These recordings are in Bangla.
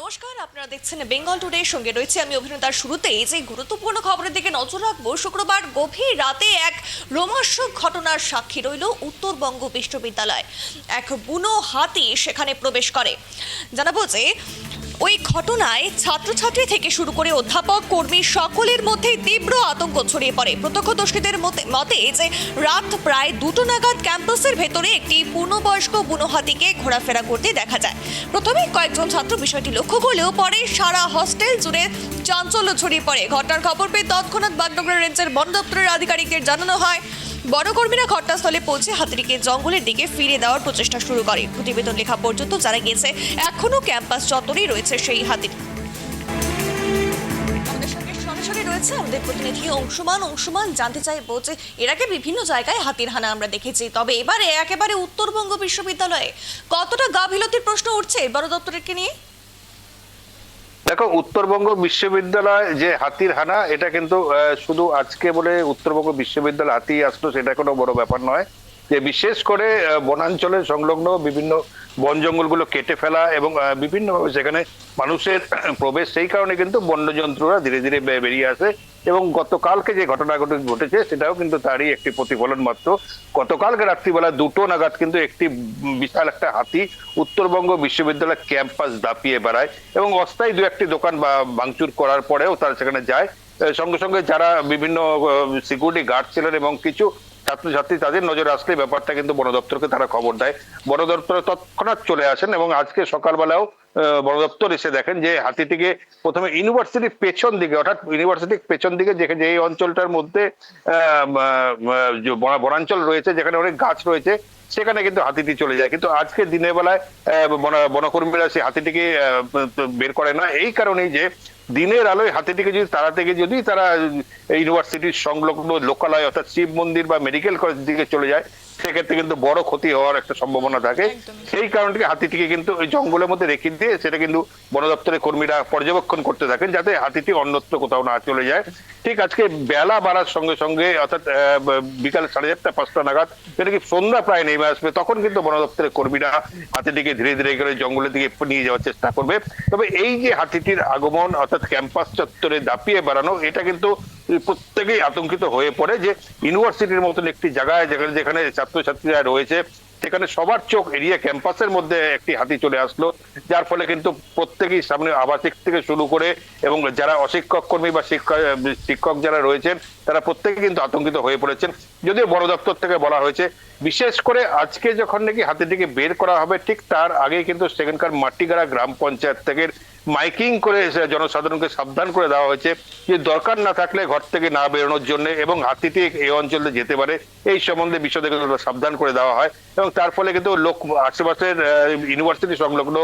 নমস্কার, আপনারা দেখছেন বেঙ্গল টুডে, সঙ্গে রয়েছে আমি অভিনেতার শুরুতেই যে গুরুত্বপূর্ণ খবরের দিকে নজর রাখব, শুক্রবার গভীর রাতে এক রোমাঞ্চক ঘটনার সাক্ষী রইল উত্তরবঙ্গ বিশ্ববিদ্যালয়। এক বুনো হাতি সেখানে প্রবেশ করে। জানাব যে ওই ঘটনায় ছাত্রছাত্রী থেকে শুরু করে অধ্যাপক, কর্মী সকলের মধ্যে তীব্র আতঙ্ক ছড়িয়ে পড়ে। প্রত্যক্ষদর্শীদের মতে- যে রাত প্রায় দুটো নাগাদ ক্যাম্পাসের ভেতরে একটি পূর্ণবয়স্ক বুনো হাতিকে ঘোরাফেরা করতে দেখা যায়। প্রথমে কয়েকজন ছাত্র বিষয়টি লক্ষ্য করলেও পরে সারা হস্টেল জুড়ে চাঞ্চল্য ছড়িয়ে পড়ে। ঘটনার খবর পেয়ে তৎক্ষণাৎ বাগডোগরা রেঞ্জের বন দপ্তরের আধিকারিকদের জানানো হয় বনকর্মীরা ঘটনাস্থলে পৌঁছে হাতিটিকে জঙ্গলের দিকে ফিরে দেওয়ার প্রচেষ্টা শুরু করে। প্রতিবেদন লেখা পর্যন্ত জানা গিয়েছে এখনও ক্যাম্পাস চত্বরেই রয়েছে সেই হাতিটি। রয়েছে আমাদের প্রতিনিধি অংশুমান। অংশুমান, জানতে চাইব যে এর আগে বিভিন্ন জায়গায় হাতির হানা আমরা দেখেছি, তবে এবারে একেবারে উত্তরবঙ্গ বিশ্ববিদ্যালয়ে কতটা গাফিলতির প্রশ্ন উঠছে বন দপ্তরকে নিয়ে? দেখো, উত্তরবঙ্গ বিশ্ববিদ্যালয় যে হাতির হানা, এটা কিন্তু শুধু আজকে বলে উত্তরবঙ্গ বিশ্ববিদ্যালয় হাতি আসলো, সেটা কোনো বড় ব্যাপার নয়। যে বিশেষ করে বনাঞ্চলের সংলগ্ন বিভিন্ন বন জঙ্গলগুলো কেটে ফেলা এবং বিভিন্নভাবে সেখানে মানুষের প্রবেশ, সেই কারণে কিন্তু বন্যজন্তুরা ধীরে ধীরে বেরিয়ে আসে এবং গতকালকে যে ঘটনা ঘটে- ঘটেছে সেটাও কিন্তু তারই একটি প্রতিফলন মাত্র। গতকালকে রাত্রিবেলা দুটো নাগাদ কিন্তু একটি বিশাল একটা হাতি উত্তরবঙ্গ বিশ্ববিদ্যালয় ক্যাম্পাস দাপিয়ে বেড়ায় এবং অস্থায়ী দু একটি দোকান বা ভাঙচুর করার পরেও তারা সেখানে যায়। সঙ্গে সঙ্গে যারা বিভিন্ন সিকিউরিটি গার্ড ছিলেন এবং কিছু ছাত্রছাত্রী তাদের নজরে আসলে ব্যাপারটা কিন্তু বন দপ্তরকে তারা খবর দেয়। বন দপ্তর তৎক্ষণাৎ চলে আসেন এবং আজকে সকালবেলাও বন দপ্তর এসে দেখেন যে হাতিটিকে প্রথমে ইউনিভার্সিটির পেছন দিকে অর্থাৎ ইউনিভার্সিটির পেছন দিকে যেখানে যে এই অঞ্চলটার মধ্যে আহ, বনাঞ্চল রয়েছে যেখানে অনেক গাছ রয়েছে সেখানে কিন্তু হাতিটি চলে যায়। কিন্তু আজকে দিনের বেলায় বনকর্মীরা সেই হাতিটিকে বের করে না। এই কারণেই যে দিনের আলোয় হাতিটিকে যদি তারা থেকে যদি তারা ইউনিভার্সিটির সংলগ্ন লোকালয় অর্থাৎ শিব মন্দির বা মেডিকেল কলেজ দিকে চলে যায় সেক্ষেত্রে কিন্তু বড় ক্ষতি হওয়ার একটা সম্ভাবনা থাকে। সেই কারণে হাতিটিকে কিন্তু ওই জঙ্গলের মধ্যে রেখে দিয়ে সেটা কিন্তু বন দপ্তরের কর্মীরা পর্যবেক্ষণ করতে থাকেন যাতে হাতিটি অন্যত্র কোথাও না চলে যায়। ঠিক আজকে বেলা বাড়ার সঙ্গে সঙ্গে অর্থাৎ বিকাল সাড়ে চারটা পাঁচটা নাগাদ যেটা কি সন্ধ্যা প্রায় নেমে আসবে তখন কিন্তু বন দপ্তরের কর্মীরা হাতিটিকে ধীরে ধীরে করে জঙ্গলের দিকে নিয়ে যাওয়ার চেষ্টা করবে। তবে এই যে হাতিটির আগমন অর্থাৎ ক্যাম্পাস চত্বরে দাপিয়ে বেড়ানো, এটা কিন্তু প্রত্যেকেই আতঙ্কিত হয়ে পড়ে যে ইউনিভার্সিটির মতন একটি জায়গায় যেখানে যেখানে ছাত্রছাত্রীরা রয়েছে, সেখানে সবার চোখ এড়িয়ে ক্যাম্পাসের মধ্যে একটি হাতি চলে আসলো, যার ফলে কিন্তু প্রত্যেকেই সামনে আবাসিক থেকে শুরু করে এবং যারা অশিক্ষক কর্মী বা শিক্ষক শিক্ষক যারা রয়েছেন, তারা প্রত্যেকে কিন্তু আতঙ্কিত হয়ে পড়েছেন। যদিও বন দপ্তর থেকে বলা হয়েছে, বিশেষ করে আজকে যখন নাকি হাতিটিকে বের করা হবে, ঠিক তার আগে কিন্তু সেখানকার মাটিগাড়া গ্রাম পঞ্চায়েত থেকে মাইকিং করে জনসাধারণকে সাবধান করে দেওয়া হয়েছে যে দরকার না থাকলে ঘর থেকে না বেরোনোর জন্য এবং হাতিটি এই অঞ্চলে যেতে পারে, এই সম্বন্ধে বিশদে কিন্তু সাবধান করে দেওয়া হয় এবং তার ফলে কিন্তু লোক, আশেপাশের ইউনিভার্সিটি সংলগ্ন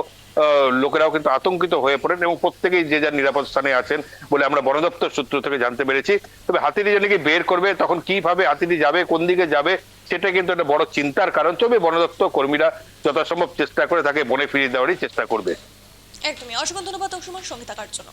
লোকেরাও কিন্তু আতঙ্কিত হয়ে পড়েন এবং প্রত্যেকেই যে যার নিরাপদ স্থানে আছেন বলে আমরা বন সূত্র থেকে জানতে পেরেছি। তবে হাতিটি যেন কি বের করবে, তখন কীভাবে হাতিটি যাবে, কোন দিকে যাবে, সেটা কিন্তু একটা বড় চিন্তার কারণ। তবে বন দপ্তর কর্মীরা যথাসম্ভব চেষ্টা করে তাকে বনে ফিরিয়ে দেওয়ারই চেষ্টা করবে। একদমই। অসংখ্য ধন্যবাদ অংশুমান সঙ্গে থাকার জন্য।